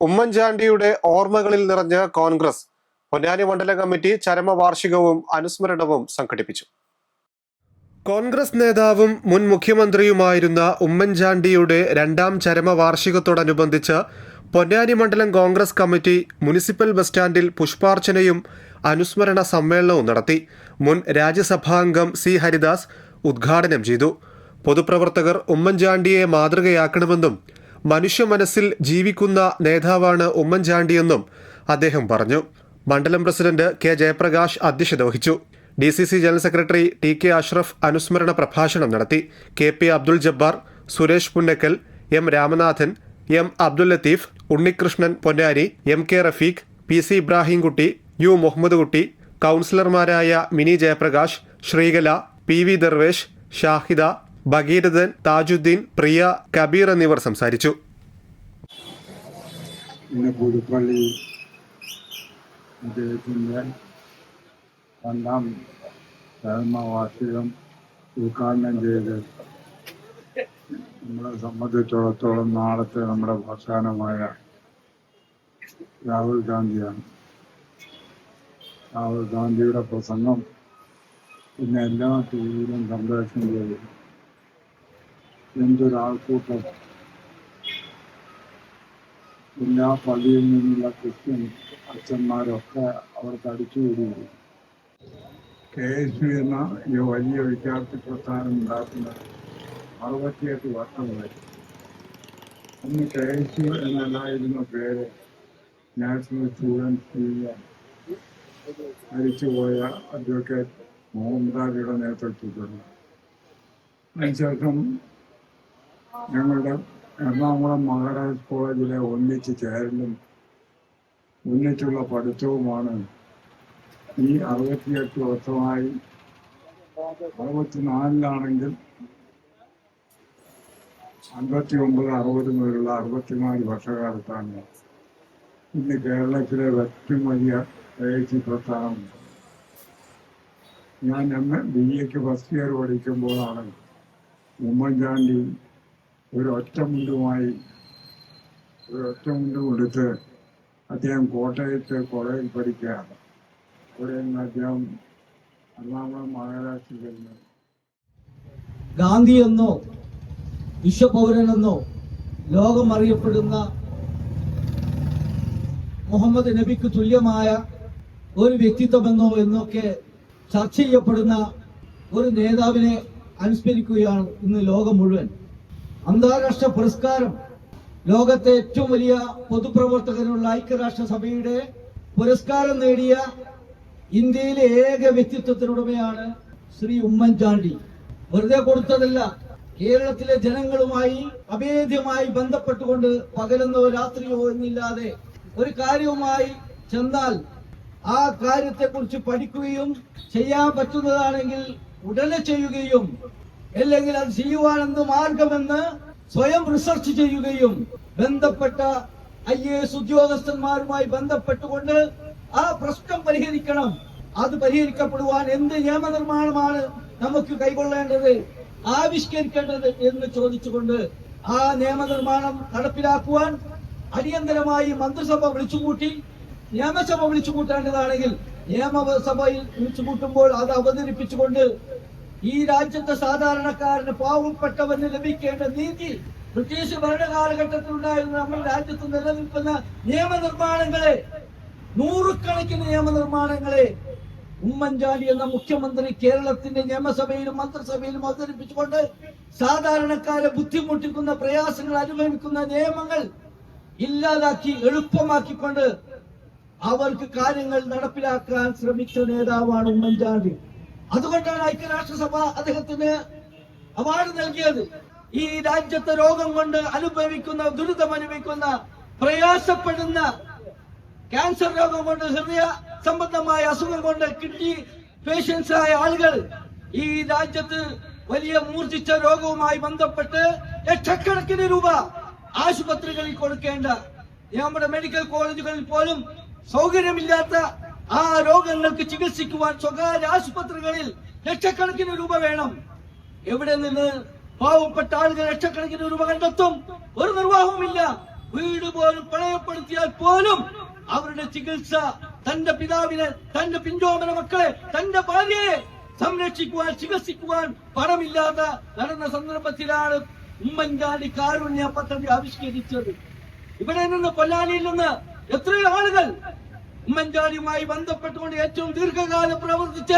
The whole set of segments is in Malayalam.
ഉമ്മൻചാണ്ടിയുടെ ഓർമ്മകളിൽ നിറഞ്ഞ കോൺഗ്രസ് പൊന്നാനി മണ്ഡലം കമ്മിറ്റി ചരമവാർഷികവും അനുസ്മരണവും സംഘടിപ്പിച്ചു. കോൺഗ്രസ് നേതാവും മുൻ മുഖ്യമന്ത്രിയുമായിരുന്ന ഉമ്മൻചാണ്ടിയുടെ രണ്ടാം ചരമവാർഷികത്തോടനുബന്ധിച്ച് പൊന്നാനി മണ്ഡലം കോൺഗ്രസ് കമ്മിറ്റി മുനിസിപ്പൽ ബസ് സ്റ്റാൻഡിൽ പുഷ്പാർച്ചനയും അനുസ്മരണ സമ്മേളനവും നടത്തി. മുൻ രാജ്യസഭാംഗം സി ഹരിദാസ് ഉദ്ഘാടനം ചെയ്തു. പൊതുപ്രവർത്തകർ ഉമ്മൻചാണ്ടിയെ മാതൃകയാക്കണമെന്നും മനുഷ്യ മനസ്സിൽ ജീവിക്കുന്ന നേതാവാണ് ഉമ്മൻചാണ്ടിയെന്നും അദ്ദേഹം പറഞ്ഞു. മണ്ഡലം പ്രസിഡന്റ് കെ ജയപ്രകാശ് അധ്യക്ഷത വഹിച്ചു D C C general secretary T K Ashraf അനുസ്മരണ പ്രഭാഷണം നടത്തി. K P Abdul Jabbar Suresh Punnakkal M Ramanathan M Abdul Latheef Unnikrishnan Ponnari M K Rafeeq P C Ibrahimkutty U Muhammad Kutty കൗൺസിലർമാരായ മിനി ജയപ്രകാശ് ശ്രീകല പി വി ദർവേഷ് ഷാഹിദ ഭഗീരഥൻ താജുദ്ദീൻ പ്രിയ കബീർ എന്നിവർ സംസാരിച്ചു. ഉദ്ഘാടനം ചെയ്ത് നമ്മളെ സംബന്ധിച്ചിടത്തോളം നാളത്തെ നമ്മുടെ പ്രസ്ഥാനമായ രാഹുൽ ഗാന്ധിയാണ്. രാഹുൽ ഗാന്ധിയുടെ പ്രസംഗം പിന്നെ എല്ലാ ടി വിയിലും സംപ്രേഷണം ചെയ്തു എന്തൊരാൾക്കൂട്ടം. എല്ലാ പള്ളിയിൽ നിന്നുള്ള ക്രിസ്ത്യൻ അച്ഛന്മാരൊക്കെ അവിടെ തടിച്ചുകൂടിയിരുന്നു കെ. എസ്. യു എന്ന ഈ വലിയ വിദ്യാർത്ഥി പ്രസ്ഥാനം ഉണ്ടാക്കുന്ന അറുപത്തിയെട്ട് വർഷമായി അന്ന് കെ. എസ്. യു എന്നല്ലായിരുന്ന പേര് നാഷണൽ സ്റ്റുഡൻസ് യൂണിയൻ മരിച്ചുപോയ അഡ്വക്കേറ്റ് മോഹൻദാരിയുടെ നേതൃത്വത്തിലുള്ള. അതിനുശേഷം ഞങ്ങളുടെ എറണാകുളം മഹാരാജ് കോളേജിലെ ഒന്നിച്ച് ചേരലും ഒന്നിച്ചുള്ള പഠിത്തവുമാണ് ഈ അറുപത്തിയെട്ട് വർഷമായി അറുപത്തിനാലിലാണെങ്കിൽ അൻപത്തി ഒമ്പത് അറുപത് മുതലുള്ള അറുപത്തിനാല് വർഷകാലത്താണ് ഇന്ന് കേരളത്തിലെ ഏറ്റവും വലിയ ഏജി പ്രസ്ഥാനം. ഞാൻ എം എ ബി എക്ക് ഫസ്റ്റ് ഇയർ പഠിക്കുമ്പോഴാണ് ഉമ്മൻചാണ്ടി ഒരു ഒറ്റമുണ്ടുമായി ഒരു ഒറ്റമുണ്ട് കൊടുത്ത് അദ്ദേഹം കോട്ടയത്ത് കോളേജിൽ പഠിക്കുകയാണ്. അവിടെ നിന്ന് അദ്ദേഹം എറണാകുളം മഹാരാഷ്ട്രയിൽ വരുന്നത് ഗാന്ധി എന്നോ വിശ്വപൗരനെന്നോ ലോകം അറിയപ്പെടുന്ന മുഹമ്മദ് നബിക്ക് തുല്യമായ ഒരു വ്യക്തിത്വമെന്നോ എന്നൊക്കെ ചർച്ച ചെയ്യപ്പെടുന്ന ഒരു നേതാവിനെ അനുസ്മരിക്കുകയാണ് ഇന്ന് ലോകം മുഴുവൻ. അന്താരാഷ്ട്ര പുരസ്കാരം. ലോകത്തെ ഏറ്റവും വലിയ പൊതുപ്രവർത്തകനുള്ള ഐക്യരാഷ്ട്രസഭയുടെ പുരസ്കാരം നേടിയ ഇന്ത്യയിലെ ഏക വ്യക്തിത്വത്തിനുടമയാണ് ശ്രീ ഉമ്മൻചാണ്ടി. വെറുതെ കൊടുത്തതല്ല കേരളത്തിലെ ജനങ്ങളുമായി അഭേദ്യമായി ബന്ധപ്പെട്ടുകൊണ്ട് പകലെന്നോ രാത്രിയോ എന്നില്ലാതെ ഒരു കാര്യവുമായി ചെന്നാൽ ആ കാര്യത്തെക്കുറിച്ച് പഠിക്കുകയും ചെയ്യാൻ പറ്റുന്നതാണെങ്കിൽ ഉടനെ ചെയ്യുകയും അല്ലെങ്കിൽ അത് ചെയ്യുവാൻ എന്ത് മാർഗമെന്ന് സ്വയം റിസർച്ച് ചെയ്യുകയും ബന്ധപ്പെട്ട ഐ എ എസ് ഉദ്യോഗസ്ഥന്മാരുമായി ബന്ധപ്പെട്ടുകൊണ്ട് ആ പ്രശ്നം പരിഹരിക്കണം. അത് പരിഹരിക്കപ്പെടുവാൻ എന്ത് നിയമനിർമ്മാണമാണ് നമുക്ക് കൈകൊള്ളേണ്ടത് ആവിഷ്കരിക്കേണ്ടത് എന്ന് ചോദിച്ചുകൊണ്ട് ആ നിയമനിർമ്മാണം നടപ്പിലാക്കുവാൻ അടിയന്തരമായി മന്ത്രിസഭ വിളിച്ചുകൂട്ടി നിയമസഭ വിളിച്ചുകൂട്ടേണ്ടതാണെങ്കിൽ നിയമസഭയിൽ വിളിച്ചുകൂട്ടുമ്പോൾ അത് അവതരിപ്പിച്ചുകൊണ്ട് ഈ രാജ്യത്തെ സാധാരണക്കാരന് പാവപ്പെട്ടവന് ലഭിക്കേണ്ട നീതി ബ്രിട്ടീഷ് ഭരണകാലഘട്ടത്തിൽ ഉണ്ടായിരുന്ന നമ്മുടെ രാജ്യത്ത് നിലനിൽക്കുന്ന നിയമനിർമ്മാണങ്ങളെ നൂറുകണക്കിന് നിയമനിർമ്മാണങ്ങളെ ഉമ്മൻചാണ്ടി എന്ന മുഖ്യമന്ത്രി കേരളത്തിന്റെ നിയമസഭയിലും മന്ത്രിസഭയിലും അവതരിപ്പിച്ചുകൊണ്ട് സാധാരണക്കാരെ ബുദ്ധിമുട്ടിക്കുന്ന പ്രയാസങ്ങൾ അനുഭവിക്കുന്ന നിയമങ്ങൾ ഇല്ലാതാക്കി എളുപ്പമാക്കിക്കൊണ്ട് അവർക്ക് കാര്യങ്ങൾ നടപ്പിലാക്കാൻ ശ്രമിച്ച നേതാവാണ് ഉമ്മൻചാണ്ടി. അതുകൊണ്ടാണ് ഐക്യരാഷ്ട്രസഭ അദ്ദേഹത്തിന് അവാർഡ് നൽകിയത്. ഈ രാജ്യത്തെ രോഗം കൊണ്ട് അനുഭവിക്കുന്ന ദുരിതം അനുഭവിക്കുന്ന പ്രയാസപ്പെടുന്ന ക്യാൻസർ രോഗം കൊണ്ട് ഹൃദയ സംബന്ധമായ അസുഖം കൊണ്ട് കിഡ്നി പേഷ്യൻസ് ആയ ആളുകൾ ഈ രാജ്യത്ത് വലിയ മൂർജിച്ച രോഗവുമായി ബന്ധപ്പെട്ട് ലക്ഷക്കണക്കിന് രൂപ ആശുപത്രികളിൽ കൊടുക്കേണ്ട. നമ്മുടെ മെഡിക്കൽ കോളേജുകളിൽ പോലും സൗകര്യമില്ലാത്ത ആ രോഗങ്ങൾക്ക് ചികിത്സിക്കുവാൻ സ്വകാര്യ ആശുപത്രികളിൽ ലക്ഷക്കണക്കിന് രൂപ വേണം. എവിടെ നിന്ന് പാവപ്പെട്ട ആളുകൾ ലക്ഷക്കണക്കിന് രൂപ കണ്ടെത്തും? ഒരു നിർവാഹവുമില്ല. വീട് പോലും പണയപ്പെടുത്തിയാൽ പോലും അവരുടെ ചികിത്സ തന്റെ പിതാവിനെ തന്റെ പിഞ്ചോമന മക്കളെ തന്റെ ഭാര്യയെ സംരക്ഷിക്കുവാൻ ചികിത്സിക്കുവാൻ പണമില്ലാത്ത നടന്ന സന്ദർഭത്തിലാണ് ഉമ്മൻചാണ്ടി കാരുണ്യ പദ്ധതി ആവിഷ്കരിച്ചത്. ഇവിടെ നിന്ന് പൊന്നാനിയിൽ നിന്ന് എത്രയോ ആളുകൾ ഉമ്മൻചാണ്ടിയുമായി ബന്ധപ്പെട്ടുകൊണ്ട് ഏറ്റവും ദീർഘകാലം പ്രവർത്തിച്ച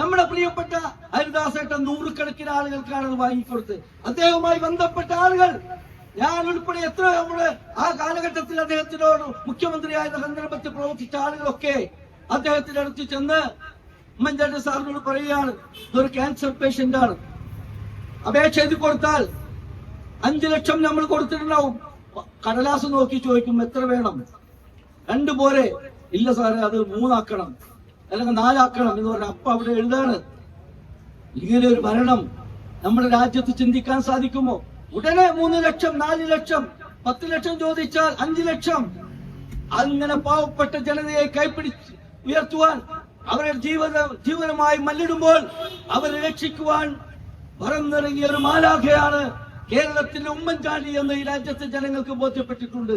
നമ്മുടെ പ്രിയപ്പെട്ട ഹരിദാസേട്ടൻ നൂറുകണക്കിന് ആളുകൾക്കാണ് അത് വാങ്ങിക്കൊടുത്ത് അദ്ദേഹവുമായി ബന്ധപ്പെട്ട ആളുകൾ ഞാൻ ഉൾപ്പെടെ എത്ര നമ്മുടെ ആ കാലഘട്ടത്തിൽ അദ്ദേഹത്തിനോട് മുഖ്യമന്ത്രിയായ സന്ദർഭത്തിൽ പ്രവർത്തിച്ച ആളുകളൊക്കെ അദ്ദേഹത്തിന്റെ അടുത്ത് ചെന്ന് ഉമ്മൻചാണ്ടി സാറിനോട് പറയുകയാണ് ഇതൊരു ക്യാൻസർ പേഷ്യന്റ് ആണ്. അപേക്ഷ എഴുതി കൊടുത്താൽ അഞ്ചു ലക്ഷം നമ്മൾ കൊടുത്തിട്ടുണ്ടാവും. കടലാസ് നോക്കി ചോദിക്കും എത്ര വേണം? രണ്ടു പോരെ. ഇല്ല സാറേ അത് മൂന്നാക്കണം. അല്ലെങ്കിൽ നാലാക്കണം എന്ന് പറഞ്ഞ അപ്പ അവിടെ എഴുതാണ്. ഇങ്ങനെ ഒരു മരണം നമ്മുടെ രാജ്യത്ത് ചിന്തിക്കാൻ സാധിക്കുമോ? ഉടനെ മൂന്ന് ലക്ഷം നാല് ലക്ഷം പത്ത് ലക്ഷം ചോദിച്ചാൽ അഞ്ചു ലക്ഷം. അങ്ങനെ പാവപ്പെട്ട ജനതയെ കൈപ്പിടിച്ച് ഉയർത്തുവാൻ അവരുടെ ജീവന ജീവനമായി മല്ലിടുമ്പോൾ അവരെ രക്ഷിക്കുവാൻ പറന്നിറങ്ങിയ ഒരു മാലാഖയാണ് കേരളത്തിന്റെ ഉമ്മൻചാണ്ടി എന്ന് ഈ രാജ്യത്തെ ജനങ്ങൾക്ക് ബോധ്യപ്പെട്ടിട്ടുണ്ട്.